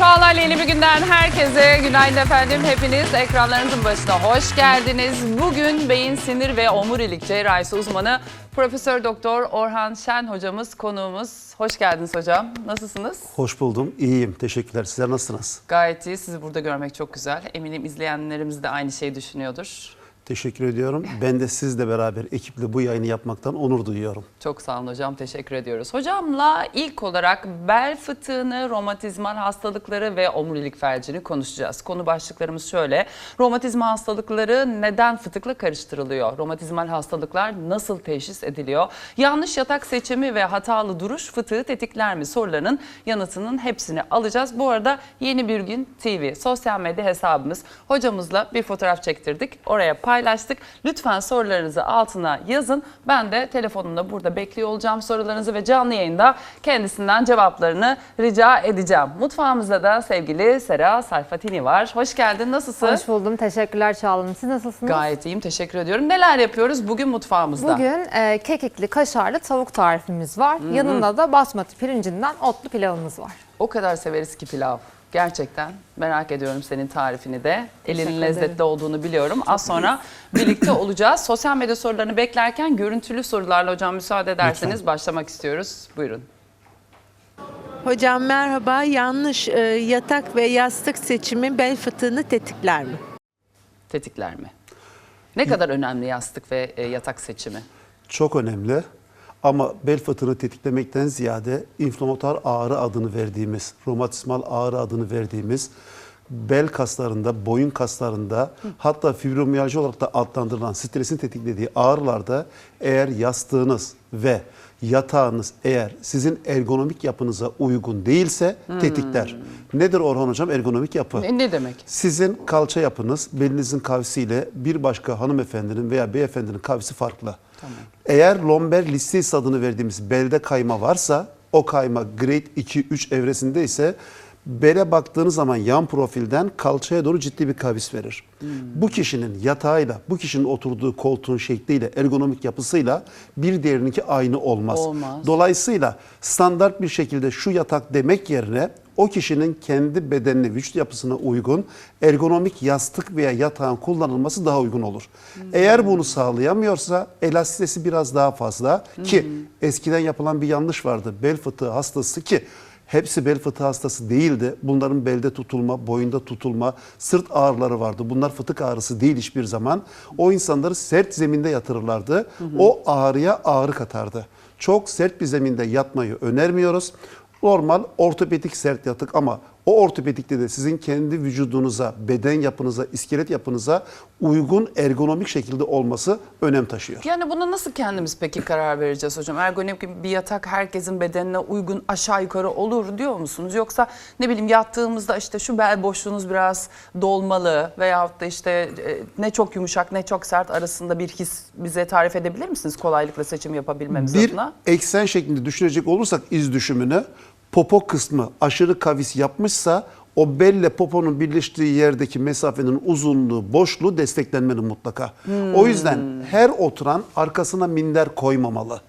Çağlar'la yeni bir günden herkese günaydın efendim. Hepiniz ekranlarınızın başına hoş geldiniz. Bugün beyin, sinir ve omurilik cerrahisi uzmanı Profesör Doktor Orhan Şen hocamız konuğumuz. Hoş geldiniz hocam. Nasılsınız? Hoş buldum. İyiyim. Teşekkürler. Sizler nasılsınız? Gayet iyi. Sizi burada görmek çok güzel. Eminim izleyenlerimiz de aynı şeyi düşünüyordur. Teşekkür ediyorum. Ben de sizle beraber ekiple bu yayını yapmaktan onur duyuyorum. Çok sağ olun hocam. Teşekkür ediyoruz. Hocamla ilk olarak bel fıtığını, romatizmal hastalıkları ve omurilik felcini konuşacağız. Konu başlıklarımız şöyle. Romatizma hastalıkları neden fıtıkla karıştırılıyor? Romatizmal hastalıklar nasıl teşhis ediliyor? Yanlış yatak seçimi ve hatalı duruş fıtığı tetikler mi? Sorularının yanıtının hepsini alacağız. Bu arada Yeni Bir Gün TV sosyal medya hesabımız. Hocamızla bir fotoğraf çektirdik. Oraya. Lütfen sorularınızı altına yazın. Ben de telefonumda burada bekliyor olacağım sorularınızı ve canlı yayında kendisinden cevaplarını rica edeceğim. Mutfağımızda da sevgili Sera Sayfatini var. Hoş geldin. Nasılsın? Hoş buldum. Teşekkürler Çağla Hanım. Siz nasılsınız? Gayet iyiyim. Teşekkür ediyorum. Neler yapıyoruz bugün mutfağımızda? Bugün e, kekikli, kaşarlı tavuk tarifimiz var. Yanında da basmati pirincinden otlu pilavımız var. O kadar severiz ki pilav. Gerçekten merak ediyorum senin tarifini de. Elinin lezzetli olduğunu biliyorum. Az sonra birlikte olacağız. Sosyal medya sorularını beklerken görüntülü sorularla hocam müsaade ederseniz Lütfen. başlamak istiyoruz. Buyurun. Hocam merhaba. Yanlış e, yatak ve yastık seçimi bel fıtığını tetikler mi? Tetikler mi? Ne kadar önemli yastık ve e, yatak seçimi? Çok önemli. Ama bel fıtığını tetiklemekten ziyade inflamatuar ağrı adını verdiğimiz, romatizmal ağrı adını verdiğimiz bel kaslarında, boyun kaslarında hatta fibromiyalji olarak da adlandırılan stresin tetiklediği ağrılarda eğer yastığınız ve yatağınız eğer sizin ergonomik yapınıza uygun değilse tetikler. Nedir Orhan Hocam ergonomik yapı? Ne, ne demek? Sizin kalça yapınız belinizin kavisiyle bir başka hanımefendinin veya beyefendinin kavisi farklı. Eğer lomber listis adını verdiğimiz belde kayma varsa o kayma grade 2-3 evresinde ise bele baktığınız zaman yan profilden kalçaya doğru ciddi bir kavis verir. Bu kişinin yatağıyla, bu kişinin oturduğu koltuğun şekliyle, ergonomik yapısıyla bir diğerininki aynı olmaz. Olmaz. Dolayısıyla standart bir şekilde şu yatak demek yerine o kişinin kendi bedenine, vücut yapısına uygun ergonomik yastık veya yatağın kullanılması daha uygun olur. Eğer bunu sağlayamıyorsa elastisitesi biraz daha fazla ki eskiden yapılan bir yanlış vardı. Bel fıtığı hastası ki hepsi bel fıtığı hastası değildi. Bunların belde tutulma, boyunda tutulma, sırt ağrıları vardı. Bunlar fıtık ağrısı değil hiçbir zaman. O insanları sert zeminde yatırırlardı. O ağrıya ağrı katardı. Çok sert bir zeminde yatmayı önermiyoruz. Normal ortopedik sert yatık ama o ortopedikte de sizin kendi vücudunuza, beden yapınıza, iskelet yapınıza uygun ergonomik şekilde olması önem taşıyor. Yani buna nasıl kendimiz peki karar vereceğiz hocam? Ergonomik bir yatak herkesin bedenine uygun aşağı yukarı olur diyor musunuz? Yoksa ne bileyim yattığımızda işte şu bel boşluğunuz biraz dolmalı veyahut da işte e, ne çok yumuşak ne çok sert arasında bir his bize tarif edebilir misiniz kolaylıkla seçim yapabilmemiz Bir adına? eksen şeklinde düşünecek olursak iz düşümünü popo kısmı aşırı kavis yapmışsa o belle poponun birleştiği yerdeki mesafenin uzunluğu, boşluğu desteklenmeli mutlaka. O yüzden her oturan arkasına minder koymamalı.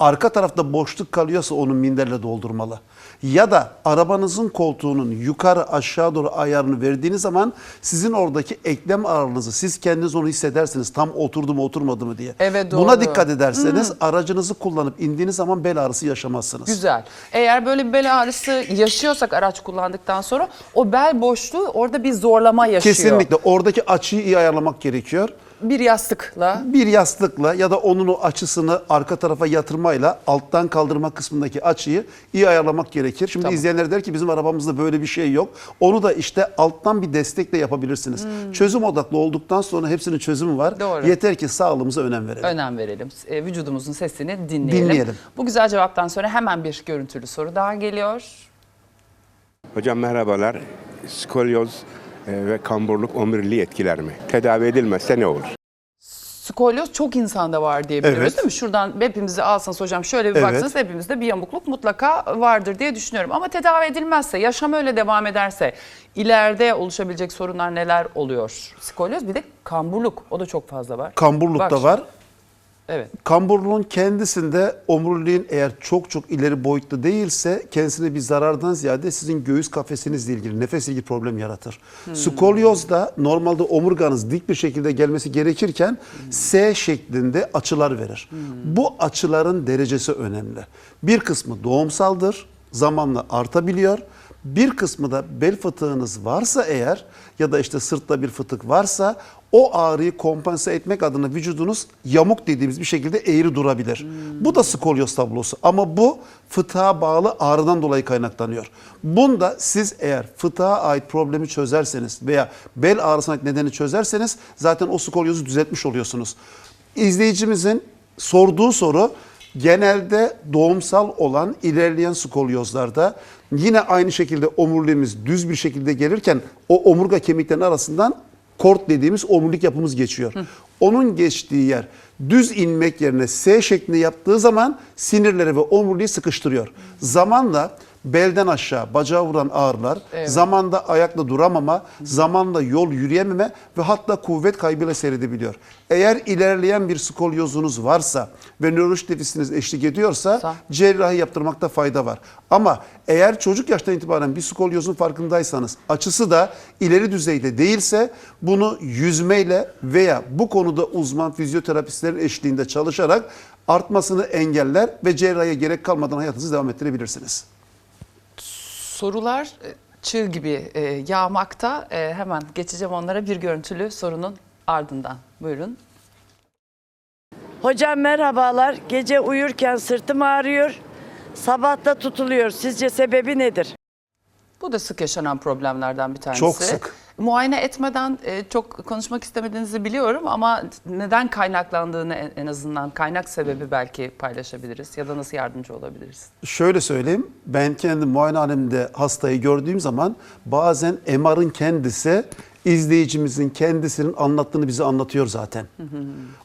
Arka tarafta boşluk kalıyorsa onu minderle doldurmalı. Ya da arabanızın koltuğunun yukarı aşağı doğru ayarını verdiğiniz zaman sizin oradaki eklem ağırlığınızı siz kendiniz onu hissedersiniz. Tam oturdu mu oturmadı mı diye. Evet, Buna doğru. dikkat ederseniz aracınızı kullanıp indiğiniz zaman bel ağrısı yaşamazsınız. Güzel. Eğer böyle bir bel ağrısı yaşıyorsak araç kullandıktan sonra o bel boşluğu orada bir zorlama yaşıyor. Kesinlikle oradaki açıyı iyi ayarlamak gerekiyor. Bir yastıkla Bir yastıkla ya da onun o açısını arka tarafa yatırmayla alttan kaldırma kısmındaki açıyı iyi ayarlamak gerekir. Şimdi Tamam. izleyenler der ki bizim arabamızda böyle bir şey yok. Onu da işte alttan bir destekle yapabilirsiniz. Çözüm odaklı olduktan sonra hepsinin çözümü var. Hmm. Doğru. Yeter ki sağlığımıza önem verelim. önem verelim. E, vücudumuzun sesini dinleyelim. Dinleyelim. Bu güzel cevaptan sonra hemen bir görüntülü soru daha geliyor. Hocam merhabalar. Skolyoz ve kamburluk omuriliği etkiler mi? Tedavi edilmezse ne olur? Skolyoz çok insanda var diye biliyoruz Evet. değil mi? Şuradan hepimizi alsanız hocam şöyle bir Evet. baksanız hepimizde bir yamukluk mutlaka vardır diye düşünüyorum. Ama tedavi edilmezse, yaşam öyle devam ederse ileride oluşabilecek sorunlar neler oluyor? Skolyoz bir de kamburluk o da çok fazla var. Kamburluk Bak da şimdi. var. Evet. Kamburluğun kendisinde omuriliğin eğer çok çok ileri boyutta değilse kendisine bir zarardan ziyade sizin göğüs kafesinizle ilgili, nefesle ilgili problem yaratır. Skolyoz da normalde omurganız dik bir şekilde gelmesi gerekirken S şeklinde açılar verir. Bu açıların derecesi önemli. Bir kısmı doğumsaldır, zamanla artabiliyor. Bir kısmı da bel fıtığınız varsa eğer ya da işte sırtta bir fıtık varsa o ağrıyı kompanse etmek adına vücudunuz yamuk dediğimiz bir şekilde eğri durabilir. Bu da skolyoz tablosu ama bu fıtığa bağlı ağrıdan dolayı kaynaklanıyor. Bunda siz eğer fıtığa ait problemi çözerseniz veya bel ağrısına nedeni çözerseniz zaten o skolyozu düzeltmiş oluyorsunuz. İzleyicimizin sorduğu soru genelde doğumsal olan ilerleyen skolyozlarda yine aynı şekilde omuriliğimiz düz bir şekilde gelirken o omurga kemiklerinin arasından kort dediğimiz omurilik yapımız geçiyor. Onun geçtiği yer düz inmek yerine S şeklinde yaptığı zaman sinirleri ve omuriliği sıkıştırıyor. Zamanla belden aşağı bacağı vuran ağrılar, zamanda ayakta duramama, zamanla yol yürüyememe ve hatta kuvvet kaybıyla seyredebiliyor. Eğer ilerleyen bir skolyozunuz varsa ve nörolojik defisiniz eşlik ediyorsa cerrahi yaptırmakta fayda var. Ama eğer çocuk yaştan itibaren bir skolyozun farkındaysanız açısı da ileri düzeyde değilse bunu yüzmeyle veya bu konuda uzman fizyoterapistlerin eşliğinde çalışarak artmasını engeller ve cerrahiye gerek kalmadan hayatınızı devam ettirebilirsiniz. Sorular e, çığ gibi e, yağmakta. E, hemen geçeceğim onlara bir görüntülü sorunun ardından. Buyurun. Hocam merhabalar. Gece uyurken sırtım ağrıyor. Sabah da tutuluyor. Sizce sebebi nedir? Bu da sık yaşanan problemlerden bir tanesi. Çok sık. Muayene etmeden e, çok konuşmak istemediğinizi biliyorum ama neden kaynaklandığını en azından kaynak sebebi belki paylaşabiliriz ya da nasıl yardımcı olabiliriz? Şöyle söyleyeyim, ben kendi muayenehanemde hastayı gördüğüm zaman bazen MR'ın kendisi izleyicimizin kendisinin anlattığını bize anlatıyor zaten.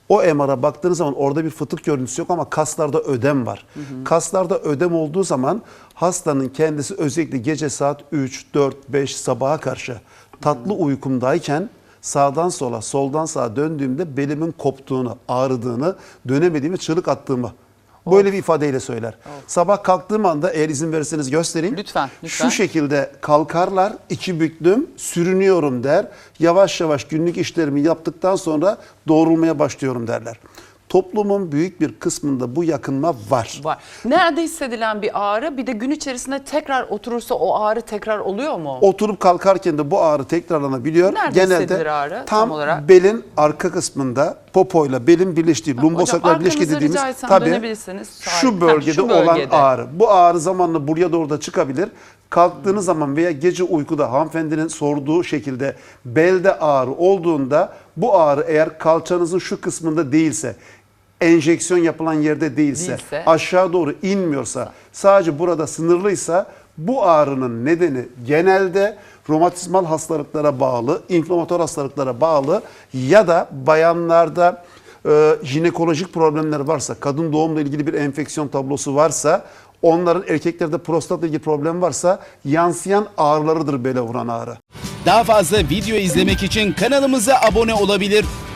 O MR'a baktığınız zaman orada bir fıtık görüntüsü yok ama kaslarda ödem var. Kaslarda ödem olduğu zaman hastanın kendisi özellikle gece saat 3, 4, 5 sabaha karşı tatlı uykumdayken sağdan sola, soldan sağa döndüğümde belimin koptuğunu, ağrıdığını, dönemediğimi, çığlık attığımı böyle bir ifadeyle söyler. Sabah kalktığım anda eğer izin verirseniz göstereyim. Lütfen, lütfen. Şu şekilde kalkarlar, iki büklüm, sürünüyorum der. Yavaş yavaş günlük işlerimi yaptıktan sonra doğrulmaya başlıyorum derler. Toplumun büyük bir kısmında bu yakınma var. Var. Nerede hissedilen bir ağrı bir de gün içerisinde tekrar oturursa o ağrı tekrar oluyor mu? Oturup kalkarken de bu ağrı tekrarlanabiliyor. Nerede hissedilir ağrı tam, tam olarak? belin arka kısmında popoyla belin birleştiği, lumbosakral birleşki dediğimiz. Sahip. şu bölgede, şu olan bölgede. ağrı. Bu ağrı zamanla buraya doğru da çıkabilir. Kalktığınız zaman veya gece uykuda hanımefendinin sorduğu şekilde belde ağrı olduğunda bu ağrı eğer kalçanızın şu kısmında değilse enjeksiyon yapılan yerde değilse, Değilse. aşağı doğru inmiyorsa, sadece burada sınırlıysa bu ağrının nedeni genelde romatizmal hastalıklara bağlı, inflamatuar hastalıklara bağlı ya da bayanlarda e, jinekolojik problemler varsa, kadın doğumla ilgili bir enfeksiyon tablosu varsa, onların erkeklerde prostatla ilgili problem varsa yansıyan ağrılarıdır bele vuran ağrı. Daha fazla video izlemek için kanalımıza abone olabilir.